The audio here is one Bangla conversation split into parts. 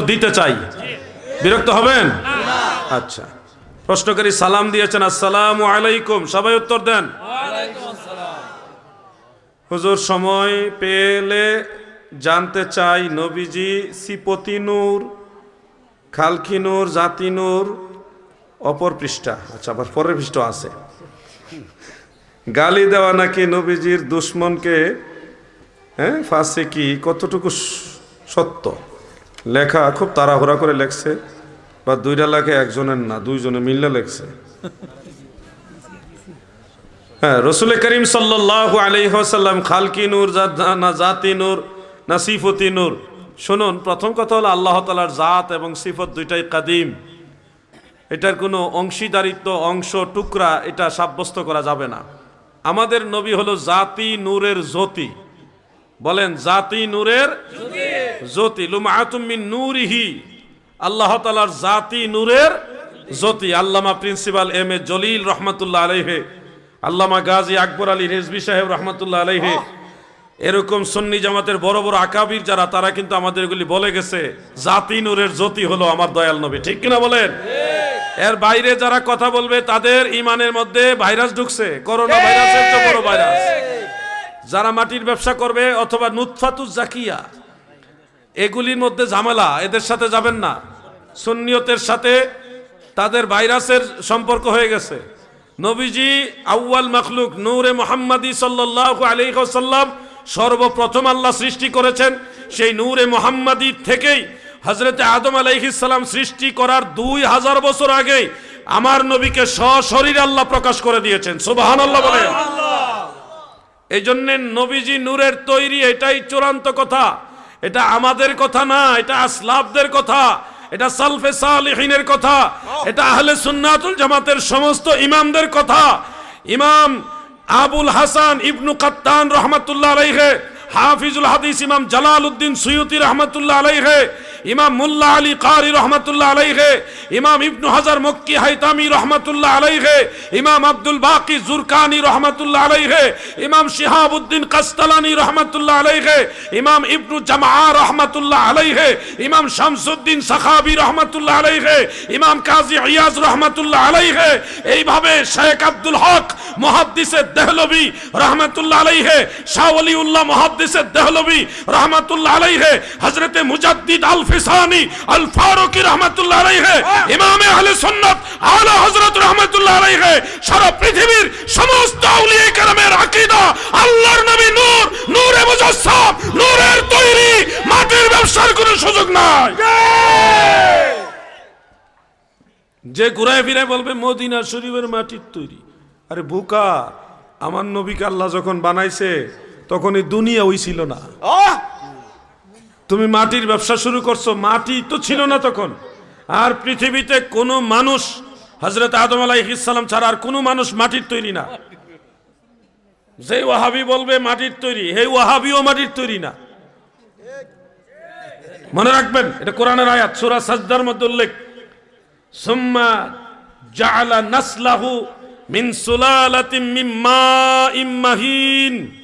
উত্তর দিতে চাই। বিরক্ত হবেন? আচ্ছা। প্রশ্নকারী সালাম দিয়েছেন আসসালাম আলাইকুম। সবাই উত্তর দেন। হুজুর সময় পেলে জানতে চাই নবীজি সিপতি নূর খালকি নূর জাতি নূর অপর পৃষ্ঠা। আচ্ছা আবার পরের পৃষ্ঠা আছে। গালি দেওয়া নাকি নবীজির দুশ্মনকে হ্যাঁ ফাঁসে কি? কতটুকু সত্য? লেখা খুব তাড়াহুড়া করে লেখছে, বা দুইটা লেখে একজনের না, দুইজনে মিললে লেখছে। হ্যাঁ রসুল করিম সাল্লাহ আলহ্লাম খালকি নূর না, জাতি নূর, না সিফতি নূর। শুনুন, প্রথম কথা হলো আল্লাহ তালার জাত এবং সিফত দুইটাই কাদিম। এটার কোনো অংশীদারিত্ব, অংশ, টুকরা এটা সাব্যস্ত করা যাবে না। আমাদের নবী হলো জাতি নূরের জ্যোতি। বলেন, জাতি নূরের জ্যোতি। লুমাতুমিন নূরিহি। আল্লাহ তালার জাতি নূরের জ্যোতি। আল্লামা প্রিন্সিপাল এম এ জলিল রহমতুল্লাহ আলহে আল্লামা গাজী আকবর আলী রেজবি সাহেব রহমতুল্লাহ আলহে এরকম সুন্নি জামাতের বড় বড় আকাবির যারা, তারা কিন্তু আমাদের এগুলি বলে গেছে, জাতি নূরের জ্যোতি হলো আমার দয়াল নবী। ঠিক কিনা বলেন? এর বাইরে যারা কথা বলবে, তাদের ইমানের মধ্যে ভাইরাস ঢুকছে, করোনা ভাইরাসের তো বড় ভাইরাস। যারা মাটির ব্যবসা করবে অথবা নুৎফাতুজ জাকিয়া, এগুলির মধ্যে ঝামেলা, এদের সাথে যাবেন না। সুন্নিয়তের সাথে তাদের ভাইরাসের সম্পর্ক হয়ে গেছে। নবীজি আউয়াল মখলুক, নূরে মোহাম্মদী সাল্লাহ আলহিহাল্লাম সর্বপ্রথম আল্লাহ সৃষ্টি করেছেন। সেই নূরে মোহাম্মদী থেকেই হজরতে আদম আলাইহিসাল্লাম সৃষ্টি করার দুই হাজার বছর আগে আমার নবীকে সশরীর আল্লাহ প্রকাশ করে দিয়েছেন। সুবাহান আল্লাহ বলেন। এই জন্যে নবীজি নূরের তৈরি এটাই চূড়ান্ত কথা। এটা আমাদের কথা না, এটা আসলাফদের কথা, এটা সালফে সালিহিনের কথা, এটা আহলে সুন্নাতুল জামাতের সমস্ত ইমামদের কথা। ইমাম আবুল হাসান ইবনু কাত্তান রহমাতুল্লাহ আলাইহে হাফিজুল হাদিস ইমাম জালাল উদ্দিন সৈয়দি রহমতুল্লাহ আলাইহে, ইমাম মুল্লা আলী কারি রহমতুল্লাহ আলাইহে, ইমাম ইবনু হাজার মক্কি হাইতামি রহমতুল্লাহ আলাইহে, ইমাম আব্দুল বাকি জুরকানি রহমতুল্লাহ আলাইহে, ইমাম শিহাবুদ্দিন কাস্তালানি রহমতুল্লাহ আলাইহে, ইমাম ইবনু জামা রহমতুল্লাহ আলাইহে, ইমাম শামসুদ্দিন সাখাবি রহমতুল্লাহ আলাইহে, ইমাম কাজী ইয়াজ রহমতুল্লাহ আলাইহে, এইভাবে শেখ আব্দুল হক, মুহাদ্দিসে দেহলবি রহমতুল্লাহ আলাইহে, শাহ ওলিউল্লাহ মুহাদ্দিসে দেহলবি রহমতুল্লাহ আলাইহে, হযরতে মুজাদ্দিদ আল ফিসানি আল ফারুকি রহমতুল্লাহ আলাইহে, ইমামে আহলে সুন্নাত, আলা হযরত রহমতুল্লাহ আলাইহে, সারা পৃথিবীর সমস্ত আউলিয়া কেরামের আকীদা, আল্লাহর নবী নূর, নূরে মুজাসসাম, নূরের তৈরি মাটির ব্যবসার কোনো সুযোগ নাই। যে ঘুরায় ফিরে বলবে, মদিনা শরীফের মাটির তৈরি। আরে বুকা, আমার নবীকে আল্লাহ যখন বানাইছে তখন এই দুনিয়া ওই ছিল না। তুমি মাটির ব্যবসা শুরু করছ মাটি তো ছিল না তখন। আর পৃথিবীতে কোনো মানুষ হজরত আদম আলাইহিসাল্লাম ছাড়া আর কোনো মানুষ মাটির তৈরি না। যে ওয়াহাবি বলবে মাটির তৈরি। হে ওয়াহাবিও মাটির তৈরি না। মনে রাখবেন এটা কোরআনের আয়াত সূরা সাজদার মধ্যে উল্লেখ। সুম্মা জালা নাসলাহু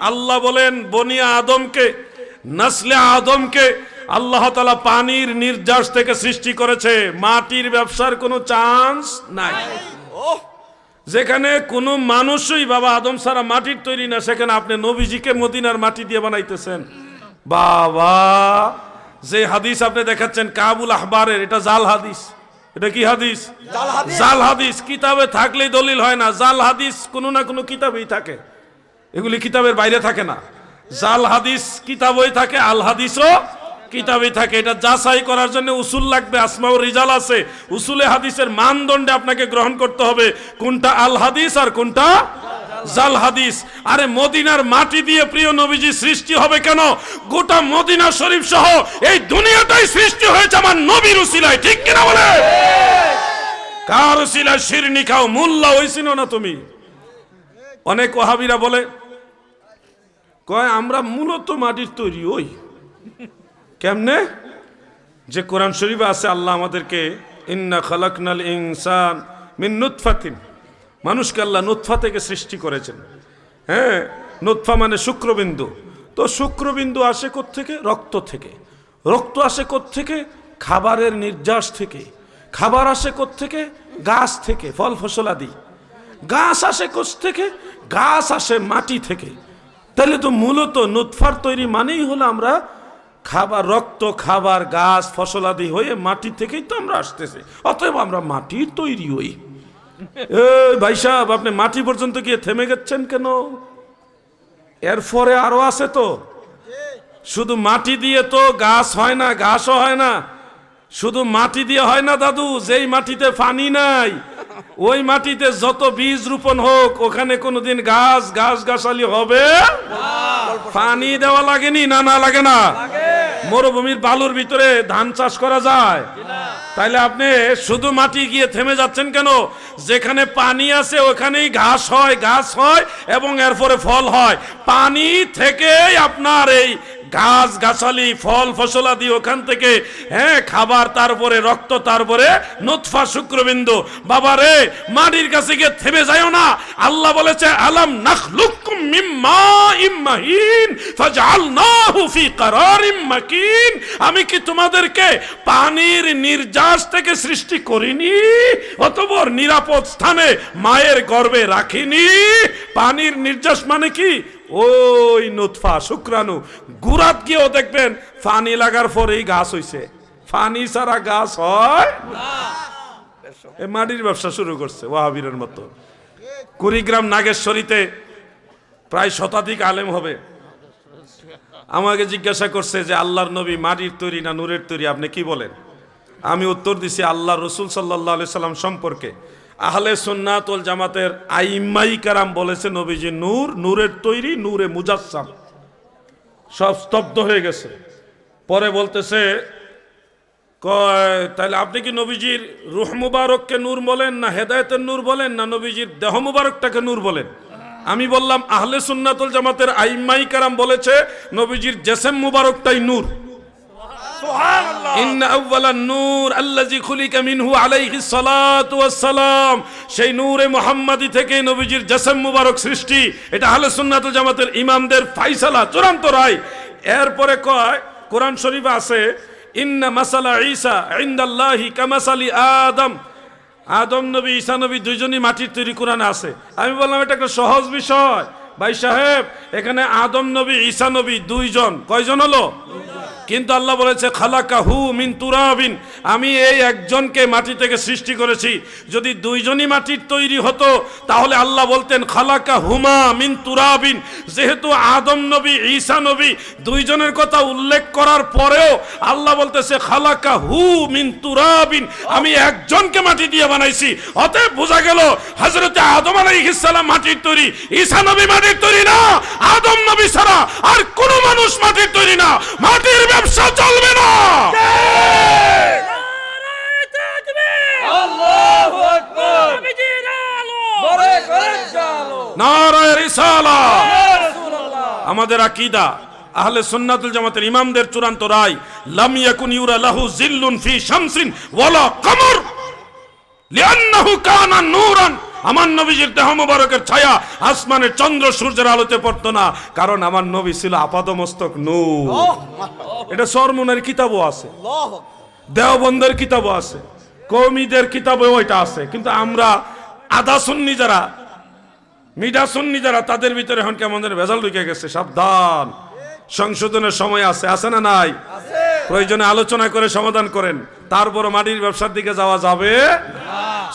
আল্লাহ বলেন, বনি আদমকে, নাসলে আদমকে আল্লাহ তাআলা পানির নির্যাস থেকে সৃষ্টি করেছে। মাটির ব্যবসার কোনো চান্স নাই। যেখানে কোনো মানুষই বাবা আদম সারা মাটির তৈরি না, সেখানে আপনি নবীজিকে মদিনার মাটি দিয়ে বানাইতেছেন। বাবা, যে হাদিস আপনি দেখাচ্ছেন কাবুল আহবারের, এটা জাল হাদিস। এটা কি হাদিস? জাল হাদিস। কিতাবে থাকলেই দলিল হয় না। জাল হাদিস কোনো না কোনো কিতাবেই থাকে। এগুলি কিতাবের বাইরে থাকে না। জাল হাদিস কিতাবই থাকে আল হাদিসও কিতাবই থাকে, এটা যাচাই করার জন্য উসুল লাগবে আসমাউ রিজাল আছে। উসুলে হাদিসের মানদণ্ডে আপনাকে গ্রহণ করতে হবে, কোনটা আল হাদিস আর কোনটা জাল হাদিস। আরে মদিনার মাটি দিয়ে প্রিয় নবীজি সৃষ্টি হবে কেন? গোটা মদিনা শরীফ সহ এই দুনিয়াটাই সৃষ্টি হয়েছে আমার নবীর উসিলায়, ঠিক কিনা বলে? কার উসিলায় শিরনি খাও মোল্লা হইছিল না তুমি? অনেক ওহাবিরা বলে, কয়, আমরা মূলত মাটির তৈরি, ওই। কেমনে? যে কোরআন শরীফে আছে, আল্লাহ আমাদেরকে, ইন্না খালাকনাল ইনসান মিন নুতফাতিন। মানুষকে আল্লাহ নুৎফা থেকে সৃষ্টি করেছেন। হ্যাঁ নুৎফা মানে শুক্রবিন্দু। তো শুক্রবিন্দু আসে থেকে রক্ত থেকে। রক্ত আসে থেকে খাবারের নির্যাস থেকে। খাবার আসে থেকে গাছ থেকে, ফল ফসলাদি গাছ আসে থেকে গাছ আসে মাটি থেকে। তাহলে তো মূলত নুৎফার তৈরি মানেই হলো আমরা খাবার, রক্ত, খাবার, গাছ ফসলাদি হয়ে মাটি থেকেই তো আমরা আসতেছি। অতএব আমরা মাটির তৈরি হই। ভাই সাহেব, আপনি মাটি পর্যন্ত গিয়ে থেমে গেছেন কেন? এরপরে আরও আছে তো। শুধু মাটি দিয়ে তো গাছ হয় না ঘাসও হয় না। শুধু মাটি দিয়ে হয় না দাদু, যেই মাটিতে পানি নাই, ওই মাটিতে যত বীজ রোপণ হোক, ওখানে কোনোদিন গাছ গাছ, গাছালি হবে? পানি দেওয়া লাগেনি না না, লাগে না? মরুভূমির বালুর ভিতরে ধান চাষ করা যায়। তাইলে আপনি শুধু মাটি গিয়ে থেমে যাচ্ছেন কেন? যেখানে পানি আছে ওখানেই ঘাস হয় গাছ হয় এবং এরপরে ফল হয়। পানি থেকেই আপনার এই গাছ, গাছালি, ফল ফসলাদি ওখান থেকে হ্যাঁ খাবার তারপরে রক্ত তারপরে নুৎফা শুক্রবিন্দু। বাবা রে, মাটির কাছে গিয়ে থেমে যায়ও না। আল্লাহ বলেছে, আলাম নাখলুকুম মিম্মা আমি কি তোমাদেরকে পানির নির্যাস থেকে সৃষ্টি করিনি অতবর নিরাপদ স্থানে মায়ের গর্ভে রাখিনি? পানির নির্যাস মানে কি? ওই নুৎফা শুক্রাণু। গুরাত গিয়েও দেখবেন ফানি লাগার পরেই গাছ হইছে। ফানি ছাড়া গাছ হয় মাটির ব্যবসা শুরু করছে ওয়াহাবিরের মতো। কুড়িগ্রাম নাগেশ্বরীতে প্রায় শতাধিক আলেম হবে। আমাকে জিজ্ঞাসা করছে যে, আল্লাহর নবী মাটির তৈরি না নূরের তৈরি? আপনি কি বলেন? আমি উত্তর দিছি আল্লাহ রসুল সাল্লাহ সাল্লাম সম্পর্কে। আহলে সুন্নাতুল জামাতের আইম্মাই কারাম বলেছে নবীজি, নূর, নূরের তৈরি, নূরে মুজাসসাম। সব স্তব্ধ হয়ে গেছে। পরে বলতেছে, কয়, তাহলে আপনি কি নবীজির রুহ মুবারককে নূর বলেন না হেদায়েতের নূর বলেন না নবীজির দেহ মুবারকটাকে নূর বলেন? আমি বললাম আহলে সুন্নাতুল জামাতের আইম্মাই কারাম বলেছে নবীজির জেসেম মুবারকটাই নূর। সেই নূরে মুহাম্মাদি থেকে নবীজির জসম মুবারক সৃষ্টি। এটা আহলে সুন্নাতুল জামাতের ইমামদের ফাইসালা চূড়ান্ত রায়। এরপরে কয় কোরআন শরীফে আছে ইন্না মাসালা ঈসা ইনদাল্লাহি কামাসালি আদম। আদম নবী, ঈসা নবী দুইজনই মাটির তৈরি কোরআনে আছে। আমি বললাম, এটা একটা সহজ বিষয়। ভাই সাহেব, এখানে আদম নবী, ঈসা নবী দুইজন। কয়জন হলো? কিন্তু আল্লাহ বলেছে খালাকা হু মিন তুরাবিন। আমি এই একজনকে মাটি থেকে সৃষ্টি করেছি। যদি দুইজনই মাটির তৈরি হতো, তাহলে আল্লাহ বলতেন খালাকা হুমা মিন তুরাবিন। যেহেতু আদম নবী, ঈসা নবী, দুইজনের কথা উল্লেখ করার পরেও আল্লাহ বলতেছে খালাকা হু মিন তুরাবিন। আমি একজনকে মাটি দিয়ে বানাইছি। অতএব বোঝা গেল, হযরতে আদম আলাইহিস সালাম মাটির তৈরি, ঈসা নবী মাটির তৈরি না, আদম নবী ছাড়া আর কোন মানুষ মাটির তৈরি না মাটির ব্যবসা চলবে না আল্লাহু আকবার বড় করে চালো নারায়ে রিসালা। আমাদের আকিদা আহলে সুন্নাতুল জামাতের ইমামদের চূড়ান্ত রায় লাম ইয়াকুন ইউরা লাহু জিল্লুন ফি শামসিন ওয়ালা কমর লিআন্নাহু কানা নূরান। আমার নবীজির দেহ মুবারকের ছায়া আসমানের চন্দ্র সূর্যের আলোতে পড়তো না কারণ আমার নবী ছিল আপাদমস্তক নূর। এটা সরমুনের কিতাবও আছে। দেওবন্দের কিতাবও আছে। কৌমিদের কিতাবেও ওইটা আছে। কিন্তু আমরা আদা সুন্নি যারা মিডা সুন্নি যারা তাদের ভিতরে এখন কেমন ভেজাল ঢুকে গেছে সাবধান। সংশোধনের সময় আছে আছে না নাই? প্রয়োজনে আলোচনা করে সমাধান করেন। তারপর মাটির ব্যবসার দিকে যাওয়া যাবে?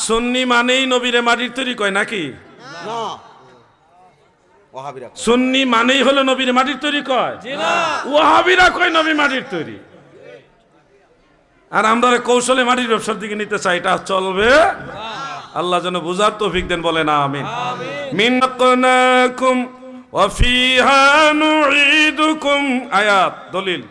সুন্নি মানেই নবীরে মাটির তৈরি কয় নাকি? না। ওহাবিরা সুন্নি মানেই হলো নবীরে মাটির তৈরি কয়। জি না। ওয়াহাবিরা কয় নবী মাটির তৈরি? আর আমরা কৌশলে মাটির ব্যবসার দিকে নিতে চাই এটা চলবে? আল্লাহ যেন বুঝার তৌফিক দেন বলে না আমিন। মিনাকুম নুঈদুকুম। আয়াত দলিল।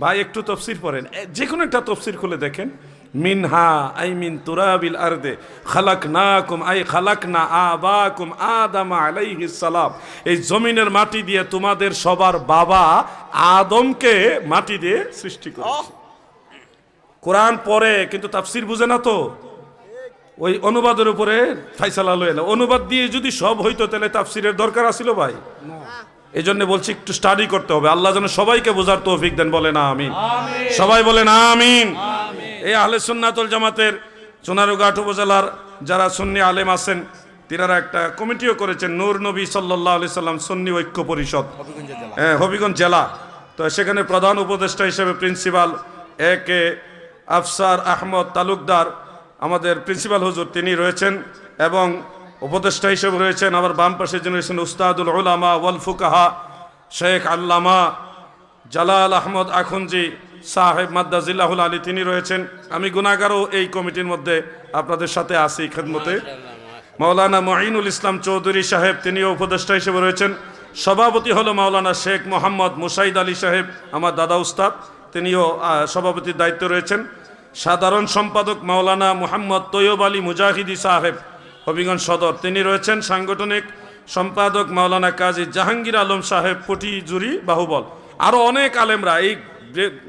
ভাই একটু তফসির পড়েন। যে কোনো একটা তফসির খুলে দেখেন। মিনহা আই মিন তুরাবিল আরদে। খালাকনাকুম আই খালাকনা আবাকুম আদাম আলাইহিস সালাম। এই জমিনের মাটি দিয়ে তোমাদের সবার বাবা আদমকে মাটি দিয়ে সৃষ্টি করেছে। কোরআন পড়ে কিন্তু তাফসির বুঝে না তো? ওই অনুবাদের উপরে ফাইসালা লয়ে না অনুবাদ দিয়ে যদি সব হইতো তাহলে তাফসিরের দরকার আছিল ভাই। এই জন্য বলছি একটু স্টাডি করতে হবে। আল্লাহ যেন সবাইকে বোঝার তৌফিক দেন বলে না আমিন। সবাই বলে না আমিন। এই আহলে সুন্নাতুল জামাতের সোনারুঘাট উপজেলার যারা সুন্নি আলেম আছেন তিনারা একটা কমিটিও করেছেন নূর নবী সাল্লাহ আলি সাল্লাম সুন্নি ঐক্য পরিষদ। হ্যাঁ হবিগঞ্জ জেলা। তো সেখানে প্রধান উপদেষ্টা হিসেবে principal A K Afsar Ahmad Talukdar আমাদের প্রিন্সিপাল হুজুর তিনি রয়েছেন এবং উপদেষ্টা হিসেবে রয়েছেন আবার বাম পাশে যিনি রয়েছেন উস্তাদুল উলামা ওয়াল ফুকাহা শেখ আল্লামা জালাল আহমদ আখুনজি সাহেব মাদ্দাজিল্লাহুল আলী তিনি রয়েছেন। আমি গুনাগারও এই কমিটির মধ্যে আপনাদের সাথে আছি খেদমতে। মাওলানা মঈনুল ইসলাম চৌধুরী সাহেব তিনিও উপদেষ্টা হিসেবে রয়েছেন। সভাপতি হলো মাওলানা শেখ মোহাম্মদ মুসাইদ আলী সাহেব, আমার দাদা উস্তাদ, তিনিও সভাপতির দায়িত্ব রয়েছেন। সাধারণ সম্পাদক মাওলানা মোহাম্মদ তৈয়ব আলী মুজাহিদি সাহেব, হবিগঞ্জ সদর। তিনি রয়েছেন সাংগঠনিক সম্পাদক মাওলানা কাজী জাহাঙ্গীর আলম সাহেব, পটি জুরি বাহুবল। আরও অনেক আলেমরা, এই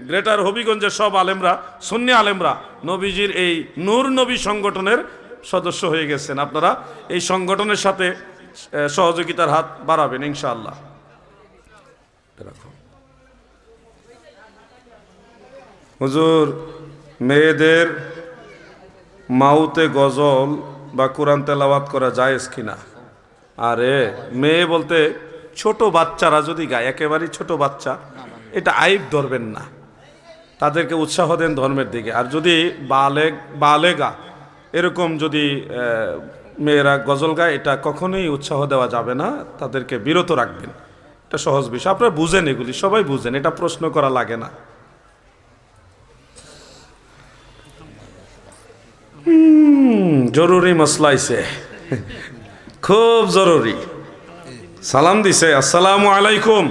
গ্রেটার হবিগঞ্জের সব আলেমরা, সুন্নি আলেমরা, নবীজির এই নূর নবী সংগঠনের সদস্য হয়ে গেছেন। আপনারা এই সংগঠনের সাথে সহযোগিতার হাত বাড়াবেন, ইনশাআল্লাহ। হুজুর মেয়েদের মাউতে গজল বা কোরআন তেলাওয়াত করা জায়েজ কিনা? আরে, মেয়ে বলতে ছোট বাচ্চারা যদি গায়, একেবারেই ছোট বাচ্চা, এটা আইব ধরবেন না। তাদেরকে উৎসাহ দেন ধর্মের দিকে। আর যদি বালেগ, বালেগা, এরকম যদি মেয়েরা গজল গায়, এটা কখনোই উৎসাহ দেওয়া যাবে না। তাদেরকে বিরত রাখবেন। এটা সহজ বিষয়। আপনারা বুঝেন এগুলি, সবাই বুঝেন, এটা প্রশ্ন করা লাগে না। জরুরি মশলা খুব জরুরি। সালাম দিছে আসসালামু আলাইকুম।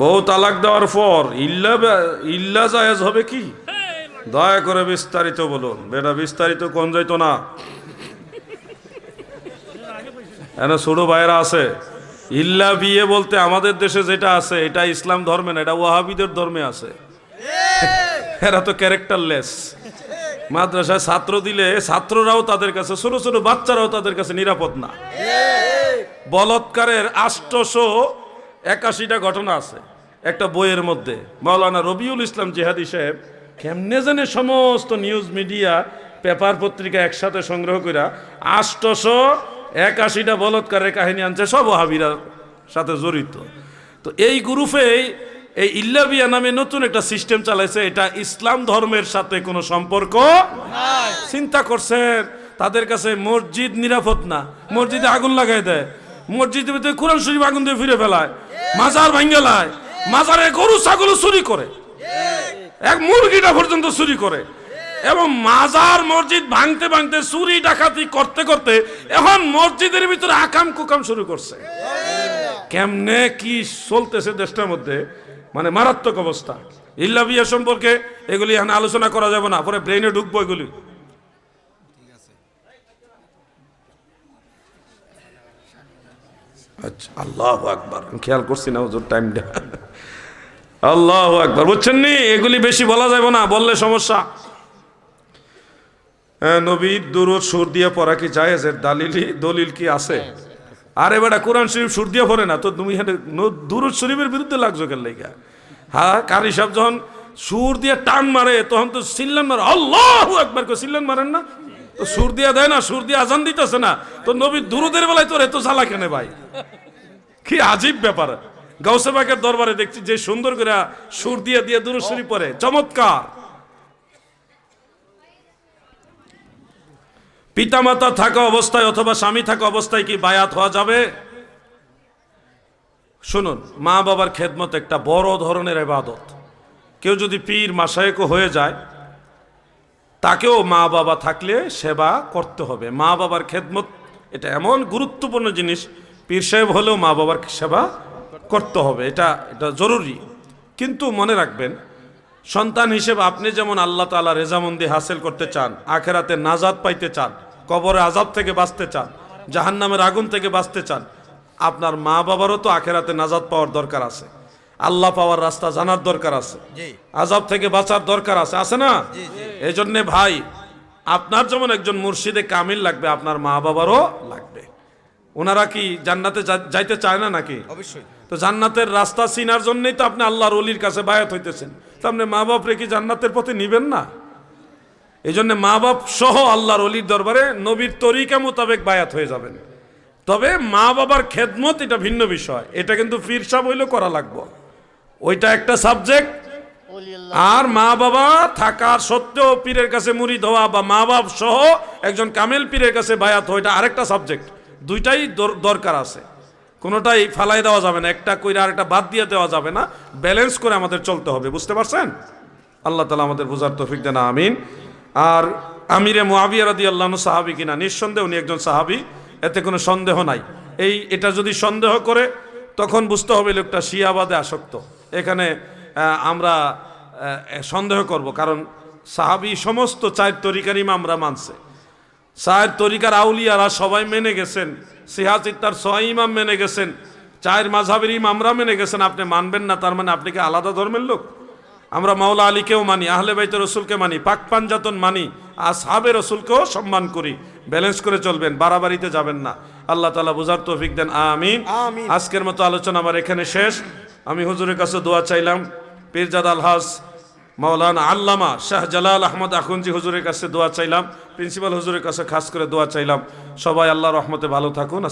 বউ তালাক দেওয়ার পর ইল্লা ইল্লা জায়েজ হবে কি? দয়া করে বিস্তারিত বলুন। বেটা বিস্তারিত কোন যাইতো না? এনে ছোট ভাইয়েরা আছে। ইল্লা বিয়ে বলতে আমাদের দেশে যেটা আছে এটা ইসলাম ধর্মে না এটা ওয়াহাবিদের ধর্মে আছে। এরা তো ক্যারেক্টারলেস মাদ্রাসায় ছাত্র দিলে ছাত্ররাও তাদের কাছে, ছোট ছোট বাচ্চারাও তাদের কাছে নিরাপদ না। বলৎকারের আষ্টশো একাশিটা ঘটনা আছে একটা বইয়ের মধ্যে। মাওলানা রবিউল ইসলাম জিহাদি সাহেব কেমনে জানে সমস্ত নিউজ মিডিয়া পেপার পত্রিকা একসাথে সংগ্রহ কইরা আষ্টশো একাশিটা বলৎকারের কাহিনী আনছে, সব হাবিরার সাথে জড়িত। তো এই গ্রুপেই এই ইল্লাবিয়া নামে নতুন একটা সিস্টেম চালাইছে, এটা ইসলাম ধর্মের সাথে কোনো সম্পর্ক চিন্তা করছেন, তাদের কাছে মসজিদ নিরাপদ না, মসজিদে আগুন লাগাই দেয়। মসজিদের ভিতরে কোরআন শরীফ আগুন দিয়ে ফিরে ফেলায়, মাজার ভাঙ্গেলায় মাজারে গরু, ছাগল চুরি করে। এক মুরগিটা পর্যন্ত চুরি করে। এবং মাজার মসজিদ ভাঙতে ভাঙতে, চুরি, ডাকাতি করতে করতে এখন মসজিদের ভিতরে আকাম কুকাম শুরু করছে। কেমনে কি চলতেছে দেশটার মধ্যে? মানে মারাত্মক অবস্থা। ইল্লা বিয়ে সম্পর্কে এগুলি এখানে আলোচনা করা যাবে না পরে ব্রেনে ঢুকবো এগুলি। আচ্ছা আল্লাহ খেয়াল করছি না আল্লাহ বুঝছেন এগুলি বেশি বলা না বললে সমস্যা। হ্যাঁ, নবীর সুর দিয়ে কি দালিলি দলিল কি আছে? আরে বেটা, কোরআন শরীফ সুর দিয়ে পড়ে না। তো তুমি দুরুদ শরীফের বিরুদ্ধে লাগছো কেন লেগা? হ্যাঁ কারি সাহেব যখন সুর দিয়ে টান মারে, তখন তো সিল্লান মারে। আল্লাহ একবার করে সিল্লান মারেন না? তো সুর দিয়ে দেয় না, সুর দিয়ে আজান দিতেছে না। তো নবীর দুরুদের বেলায় তোর এত জ্বালা কেনে ভাই? কি আজীব ব্যাপার। গাউসেবাগের দরবারে দেখছি যে সুন্দর করে সুর দিয়ে দিয়ে দুরুদ শরীফ পরে চমৎকার। পিতামাতা থাকা অবস্থায় অথবা স্বামী থাকা অবস্থায় কি বায়াত হওয়া যাবে? শুনুন, মা বাবার খেদমত একটা বড় ধরনের এবাদত কেউ যদি পীর মাসায়েকও হয়ে যায়, তাকেও মা বাবা থাকলে সেবা করতে হবে। মা বাবার খেদমত এটা এমন গুরুত্বপূর্ণ জিনিস, পীর সাহেব হলেও মা বাবার সেবা করতে হবে, এটা এটা জরুরি। কিন্তু মনে রাখবেন, সন্তান হিসেবে আপনি যেমন আল্লাহ তালা রেজামন্দি হাসিল করতে চান, আখেরাতে নাজাদ পাইতে চান কবরে আজাব থেকে বাঁচতে চান জাহান্নামের আগুন থেকে বাঁচতে চান আপনার মা বাবারও তো আখেরাতে নাজাদ পাওয়ার দরকার আছে। আল্লাহ পাওয়ার রাস্তা জানার দরকার আছে। আজাব থেকে বাঁচার দরকার আছে আছে না? এই জন্যে ভাই আপনার যেমন একজন মুর্শিদে কামিল লাগবে আপনার মা বাবারও লাগবে। ওনারা কি জান্নাতে যাইতে চায় না নাকি? অবশ্যই। তো জান্নাতের রাস্তা চিনার জন্যই তো আপনি আল্লাহর অলির কাছে বায়াত হইতেছেন। তাহলে মা বাপ রেখে জান্নাতের পথে নিবেন না? এই জন্য মা বাপ সহ আল্লাহর অলির দরবারে নবীর তরিকা মোতাবেক বায়াত হয়ে যাবেন। তবে মা বাবার খেদমত এটা ভিন্ন বিষয়। এটা কিন্তু ফির সাহ হইলেও করা লাগবে। ওইটা একটা সাবজেক্ট। আর মা বাবা থাকার সত্ত্বেও পীরের কাছে মুড়ি ধোয়া বা মা বাপ সহ একজন কামেল পীরের কাছে বায়াত হওয়া, এটা আরেকটা সাবজেক্ট। দুইটাই দর- দরকার আছে। কোনোটাই ফালাই দেওয়া যাবে না। একটা কইরা আরেকটা বাদ দিয়ে দেওয়া যাবে না। ব্যালেন্স করে আমাদের চলতে হবে। বুঝতে পারছেন? আল্লাহ তালা আমাদের বোঝার তৌফিক দেন। আমিন। আর আমিরে মুআবিয়া রাদি আল্লাহ সাহাবি কিনা? নিঃসন্দেহ উনি একজন সাহাবি, এতে কোনো সন্দেহ নাই। এই, এটা যদি সন্দেহ করে, তখন বুঝতে হবে লোকটা শিয়াবাদে আসক্ত। এখানে আমরা সন্দেহ করব, কারণ সাহাবি সমস্ত চায়ের তরিকার ইমামরা মানছে। চায়ের তরিকার আউলিয়ারা সবাই মেনে গেছেন সিহাচিত্তার ছয় ইমাম মেনে গেছেন, চায়ের মাঝাবের ইমামরা মেনে গেছেন, আপনি মানবেন না, তার মানে আপনি কি আলাদা ধর্মের লোক? আমরা মাওলা আলীকেও মানি আহলে বাইতে রসুলকে মানি পাক পাঞ্জাতন মানি আসহাবে রসুলকেও সম্মান করি। ব্যালেন্স করে চলবেন বাড়াবাড়িতে যাবেন না। আল্লাহ তালা বুঝার তৌফিক দেন আমিন। আজকের মতো আলোচনা আমার এখানে শেষ। আমি হুজুরের কাছে দোয়া চাইলাম পীরজাদ আলহাস মাওলানা আল্লামা শাহ জালাল আহমদ আখুনজি হুজুরের কাছে দোয়া চাইলাম প্রিন্সিপাল হুজুরের কাছে খাস করে দোয়া চাইলাম। সবাই আল্লাহ রহমতে ভালো থাকুন।